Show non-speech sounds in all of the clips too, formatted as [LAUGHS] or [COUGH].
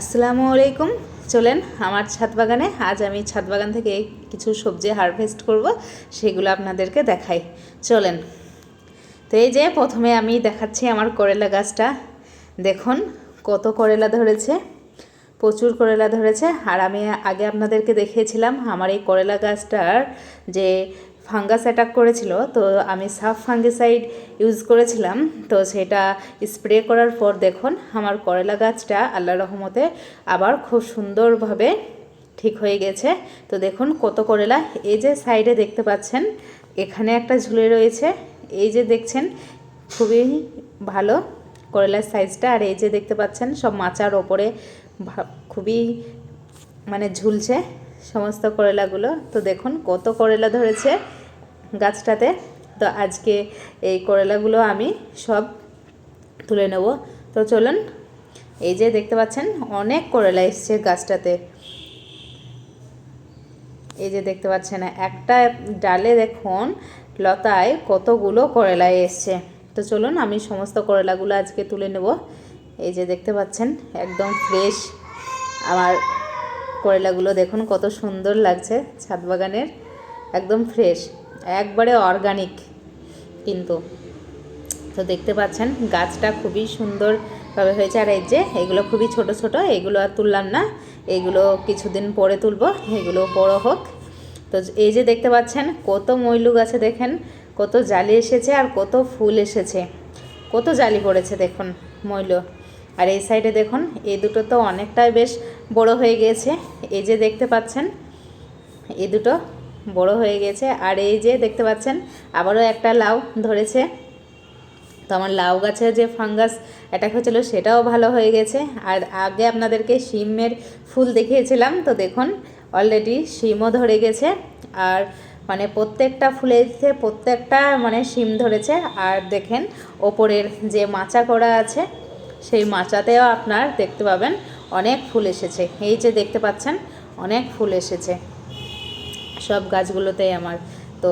আসসালামু আলাইকুম। চলেন আমার ছাদ বাগানে। আজ আমি ছাদ বাগান থেকে কিছু সবজি হারভেস্ট করব, সেগুলো আপনাদেরকে দেখাই। চলেন। তো এই যে প্রথমে আমি দেখাচ্ছি আমার করেলা গাছটা। দেখুন, কত করেলা ধরেছে, প্রচুর করেলা ধরেছে। আর আমি আগে আপনাদেরকে দেখিয়েছিলাম আমার এই করেলা গাছটার যে ফাঙ্গাস অ্যাটাক করেছিল, তো আমি সাফ ফাঙ্গিসাইড ইউজ করেছিলাম, তো সেটা স্প্রে করার পর দেখুন আমার করলা গাছটা আল্লাহ রহমতে আবার খুব সুন্দরভাবে ঠিক হয়ে গেছে। তো দেখুন কত করেলা, এই যে সাইডে দেখতে পাচ্ছেন, এখানে একটা ঝুলে রয়েছে, এই যে দেখছেন খুবই ভালো করলার সাইজটা, আর এই যে দেখতে পাচ্ছেন সব মাচার ওপরে খুবই মানে ঝুলছে। সমস্ত করলাগুলো। তো দেখুন কত করলা ধরেছে গাছটাতে। তো আজকে এই করলাগুলো আমি সব তুলে নেব। তো চলুন, এই যে দেখতে পাচ্ছেন, অনেক করলা এসছে গাছটাতে। এই যে দেখতে পাচ্ছেন, একটা ডালে দেখুন লতায় কতগুলো করলা এসছে। তো চলুন, আমি সমস্ত করলাগুলো আজকে তুলে নেব। এই যে দেখতে পাচ্ছেন, একদম ফ্রেশ আমার করলাগুলো দেখুন কত সুন্দর লাগছে ছাদ বাগানের একদম ফ্রেশ একবারে অর্গানিক কিন্তু। তো দেখতে পাচ্ছেন, গাছটা খুবই সুন্দরভাবে হয়েছে। আর এই যে, এগুলো খুবই ছোট ছোট, এগুলো আর তুললাম না, এগুলো কিছুদিন পরে তুলবো, এগুলো বড় হোক। তো এই যে দেখতে পাচ্ছেন, কত ময়ূলু গাছে দেখেন, কত জালি এসেছে আর কত ফুল এসেছে। কত জালি পড়েছে দেখুন ময়ূল। আর এই সাইডে দেখুন, এই দুটো তো অনেকটাই বেশ বড় হয়ে গিয়েছে এই যে দেখতে পাচ্ছেন, এই দুটো বড় হয়ে গেছে। আর এই যে দেখতে পাচ্ছেন, আবারও একটা লাউ ধরেছে। তো আমার লাউ গাছে যে ফাঙ্গাস অ্যাটাক হয়েছিল, সেটাও ভালো হয়ে গেছে। আর আগে আপনাদেরকে শিমের ফুল দেখিয়েছিলাম, তো দেখুন অলরেডি শিমও ধরে গেছে। আর মানে প্রত্যেকটা ফুলেতে প্রত্যেকটা মানে শিম ধরেছে। আর দেখেন, ওপরের যে মাচা করা আছে সেই মাচাতেও আপনার দেখতে পাবেন অনেক ফুল এসেছে। এই যে দেখতে পাচ্ছেন, অনেক ফুল এসেছে। সব গাছগুলোতেই আমার। তো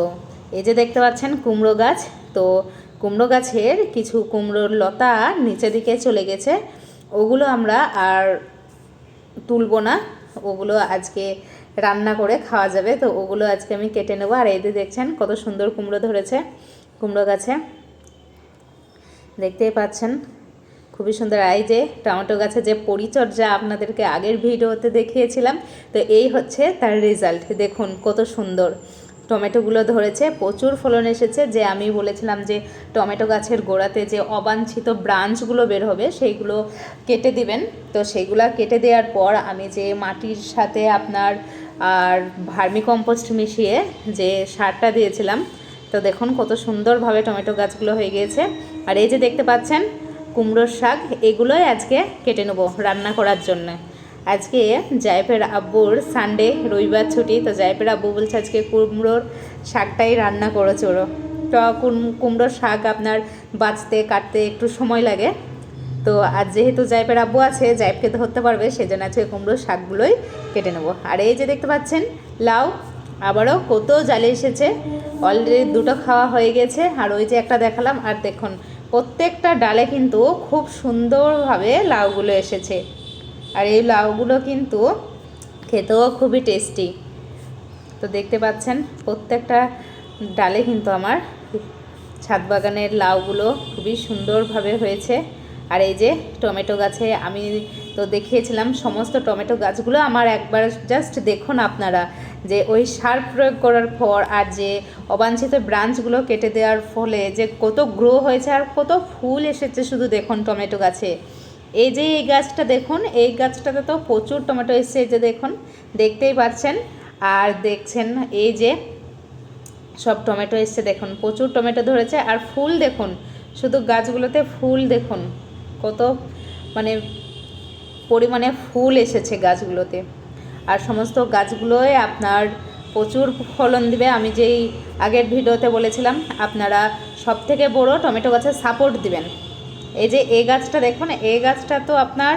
এই যে দেখতে পাচ্ছেন কুমড়ো গাছ। তো কুমড়ো গাছের কিছু কুমড়োর লতা নিচে দিকে চলে গেছে। ওগুলো আমরা আর তুলবো না। ওগুলো আজকে রান্না করে খাওয়া যাবে। তো ওগুলো আজকে আমি কেটে নেব। আর এই দেখছেন কত সুন্দর কুমড়ো ধরেছে কুমড়ো গাছে। দেখতেই পাচ্ছেন খুবই সুন্দর যে টমেটো গাছে যে পরিচর্যা আপনাদেরকে আগের ভিডিওতে দেখিয়েছিলাম, তো এই হচ্ছে তার রেজাল্ট দেখুন কত সুন্দর। টমেটোগুলো ধরেছে, প্রচুর ফলন এসেছে। যে আমি বলেছিলাম যে টমেটো গাছের গোড়াতে যে অবাঞ্ছিত ব্রাঞ্চগুলো বের হবে, সেইগুলো কেটে দিবেন। তো সেইগুলো কেটে দেওয়ার পর আমি যে মাটির সাথে আপনার আর ভার্মি কম্পোস্ট মিশিয়ে যে সারটা দিয়েছিলাম, তো দেখুন কত সুন্দরভাবে টমেটো গাছগুলো হয়ে গিয়েছে। আর এই যে দেখতে পাচ্ছেন কুমড়োর শাক, এগুলোই আজকে কেটে নেব রান্না করার জন্য। আজকে জায়ফের আব্বুর সানডে রবিবার ছুটি, তো জায়ফের আব্বু বলছে আজকে কুমড়োর শাকটাই রান্না করে চোরো তো কুমড়োর শাক আপনার বাঁচতে, কাটতে একটু সময় লাগে। তো আর যেহেতু জাইপের আব্বু আছে জাইপকে ধরতে পারবে, সেজন্য আজকে কুমড়োর শাকগুলোই কেটে নেব। আর এই যে দেখতে পাচ্ছেন, লাউ আবারও কত জালে এসেছে। অলরেডি দুটো খাওয়া হয়ে গেছে, আর ওই যে একটা দেখালাম, আর দেখুন, প্রত্যেকটা ডালে কিন্তু খুব সুন্দরভাবে লাউগুলো এসেছে। আর এই লাউগুলো কিন্তু খেতেও খুবই টেস্টি তো দেখতে পাচ্ছেন, প্রত্যেকটা ডালে কিন্তু আমার ছাদ বাগানের লাউগুলো খুবই সুন্দরভাবে হয়েছে। আর এই যে টমেটো গাছে আমি তো দেখিয়েছিলাম সমস্ত টমেটো গাছগুলো। আমার একবার জাস্ট দেখুন আপনারা যে ওই সার প্রয়োগ করার পর আর যে অবাঞ্ছিত ব্রাঞ্চগুলো কেটে দেওয়ার ফলে যে কত গ্রো হয়েছে আর কত ফুল এসেছে শুধু দেখুন টমেটো গাছে। এই যে এই গাছটা দেখুন, এই গাছটাতে তো প্রচুর টমেটো এসছে যে দেখুন, দেখতেই পাচ্ছেন। আর দেখছেন এই যে সব টমেটো এসছে, দেখুন, প্রচুর টমেটো ধরেছে। আর ফুল দেখুন, শুধু গাছগুলোতে ফুল দেখুন, কত মানে পরিমাণে ফুল এসেছে গাছগুলোতে। আর সমস্ত গাছগুলোয় আপনার প্রচুর ফলন দিবে। আমি যেই আগের ভিডিওতে বলেছিলাম, আপনারা সব থেকে বড় টমেটো গাছের সাপোর্ট দিবেন। এই যে এই গাছটা দেখুন, এই গাছটা তো আপনার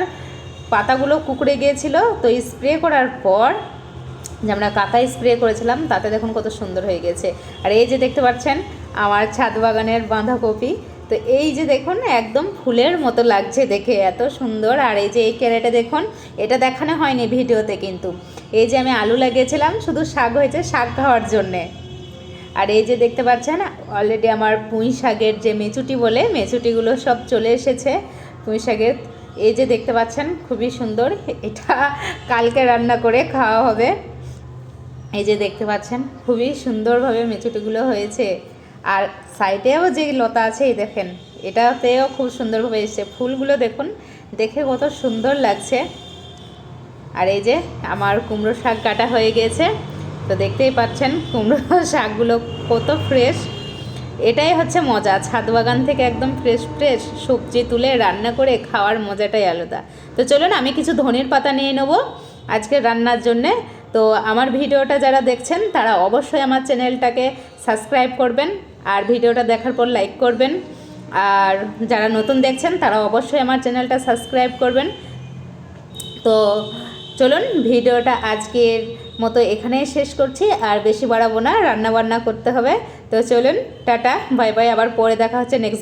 পাতাগুলো কুকড়ে গিয়েছিল, তো স্প্রে করার পর যে আমরা কাকাই স্প্রে করেছিলাম, তাতে দেখুন কত সুন্দর হয়ে গেছে আর এই যে দেখতে পাচ্ছেন, আমার ছাদ বাগানের বাঁধাকপি। তো এই যে দেখুন, একদম ফুলের মতো লাগছে দেখে, এত সুন্দর। আর এই যে এই ক্যারেটে দেখুন, এটা দেখানো হয়নি ভিডিওতে কিন্তু। এই যে আমি আলু লাগিয়েছিলাম, শুধু শাক হয়েছে, শাক খাওয়ার জন্যে। আর এই যে দেখতে পাচ্ছেন অলরেডি আমার পুঁই শাকের যে মেচুটি বলে, মেচুটিগুলো সব চলে এসেছে, পুঁই শাকের। এই যে দেখতে পাচ্ছেন, খুবই সুন্দর। এটা কালকে রান্না করে খাওয়া হবে। এই যে দেখতে পাচ্ছেন, খুবই সুন্দরভাবে মেচুটিগুলো হয়েছে। আর সাইডেও যে লতা আছে, এই দেখেন, এটাতেও খুব সুন্দরভাবে এসছে। ফুলগুলো দেখুন, দেখে কত সুন্দর লাগছে। আর এই যে আমার কুমড়ো শাক কাটা হয়ে গেছে, তো দেখতেই পাচ্ছেন কুমড়ো [LAUGHS] শাকগুলো কত ফ্রেশ। এটাই হচ্ছে মজা, ছাদ বাগান থেকে একদম ফ্রেশ ফ্রেশ সবজি তুলে রান্না করে খাওয়ার মজাটাই আলাদা। তো চলুন, আমি কিছু ধনের পাতা নিয়ে নেব আজকে রান্নার জন্যে। তো আমার ভিডিওটা যারা দেখছেন, তারা অবশ্যই আমার চ্যানেলটাকে সাবস্ক্রাইব করবেন। আর ভিডিওটা দেখার পর লাইক করবেন। আর যারা নতুন দেখছেন, তারা অবশ্যই আমার চ্যানেলটা সাবস্ক্রাইব করবেন। তো চলুন, ভিডিওটা আজকের মতো এখানেই শেষ করছি। আর বেশি বাড়াবো না রান্না বান্না করতে হবে। তো চলুন, টাটা বাই বাই আবার পরে দেখা হচ্ছে নেক্সট